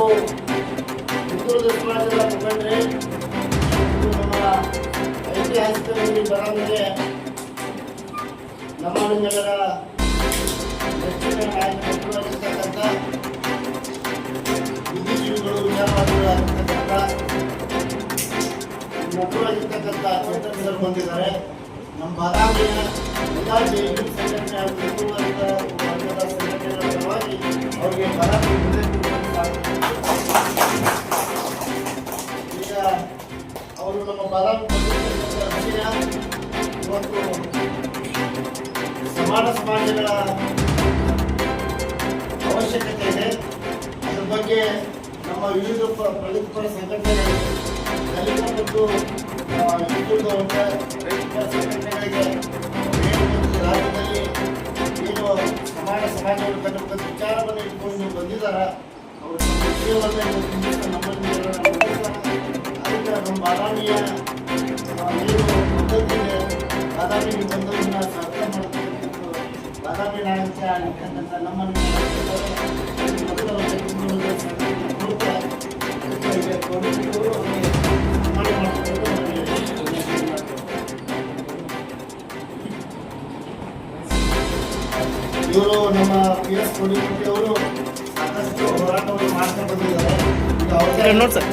ನಾವು ಐತಿಹಾಸಿಕ ಬರವಣಿಗೆ ನಮ್ಮ ನಿಮ್ಮೆಲ್ಲರ ನೆಚ್ಚಿನ ನಾಯಕರಾಗಿರ್ತಕ್ಕಂಥ ಬುದ್ಧಿಜೀವಿಗಳು ಬಂದಿದ್ದಾರೆ ನಮ್ಮ ಬಾದಾಮಿಯ ಎಲ್ಲ ಸಂಘಟನೆ ಪರವಾಗಿ ಅವರಿಗೆ ಬರ ಈಗ ಅವರು ನಮ್ಮ ವಿಷಯ ಇವತ್ತು ಸಮಾನ ಸಮಾಜಗಳ ಅವಶ್ಯಕತೆ ಇದೆ. ಅದ್ರ ಬಗ್ಗೆ ನಮ್ಮ ವಿವಿಧ ಪ್ರಗತಿಪರ ಸಂಘಟನೆಗಳು ದಲಿತ ಮತ್ತು ಸಂಘಟನೆಗಳಿಗೆ ರಾಜ್ಯದಲ್ಲಿ ಏನು ಸಮಾನ ಸಮಾಜವನ್ನು ವಿಚಾರವನ್ನು ಇಟ್ಕೊಂಡು ಬಂದಿದ್ದಾರೆ ನಮ್ಮ ಇವರು ನಮ್ಮ ಪಿ ಎಸ್ ಕೋಡಿಪಟ್ಟಿ ಅವರು ನೋಡಿ ಸರ್.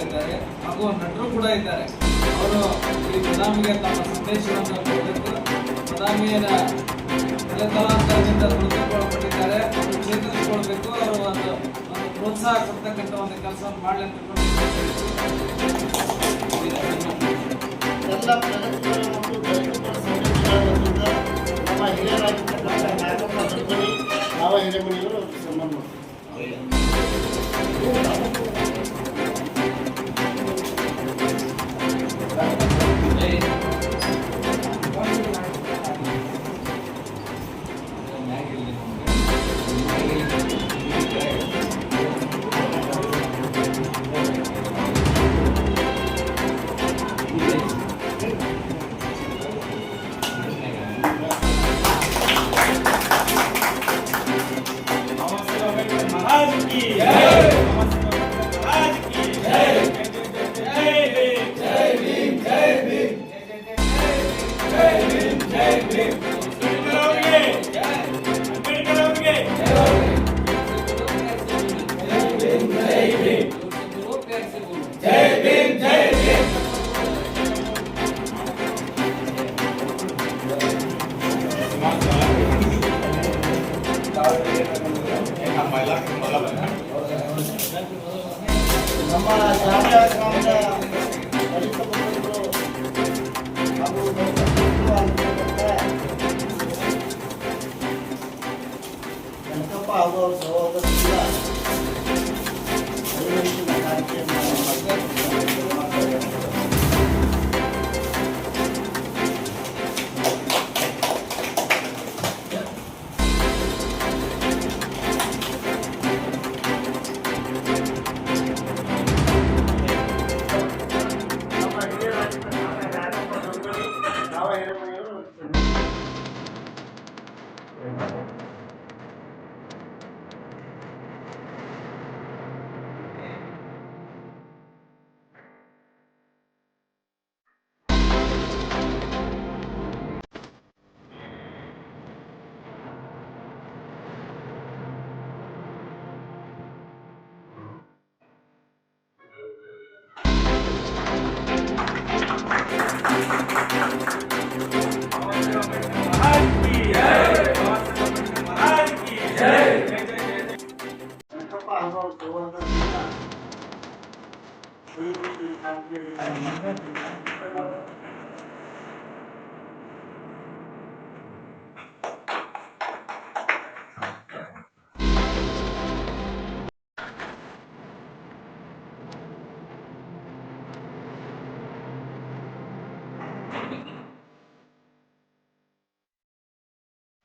ಇದ್ದಾರೆ ಹಾಗೂ ನಟರು ಕೂಡ ಇದ್ದಾರೆ ಅವರು ಈ ಬದಾಮಿಗೆ ತಮ್ಮ ಸಂದೇಶವನ್ನು ಕೊಡಬೇಕು ಬದಾಮಿಯರ ತಲಾಂತರದಿಂದ ಮೃತಪಟ್ಟಿದ್ದಾರೆ ಅವರು ಚೇತರಿಸಿಕೊಳ್ಬೇಕು ಒಂದು ಪ್ರೋತ್ಸಾಹ ಕೊಡ್ತಕ್ಕಂಥ ಒಂದು ಕೆಲಸವನ್ನು ಮಾಡಲಿ ಅಂತ ಹಿರಿಯರಾಗಿರ್ತಕ್ಕಂಥ ನಾಗಪ್ಪ ಹಿರೇಮಣಿಯವರು ಸನ್ಮಾನ Gracias. 감사합니다. 감사합니다.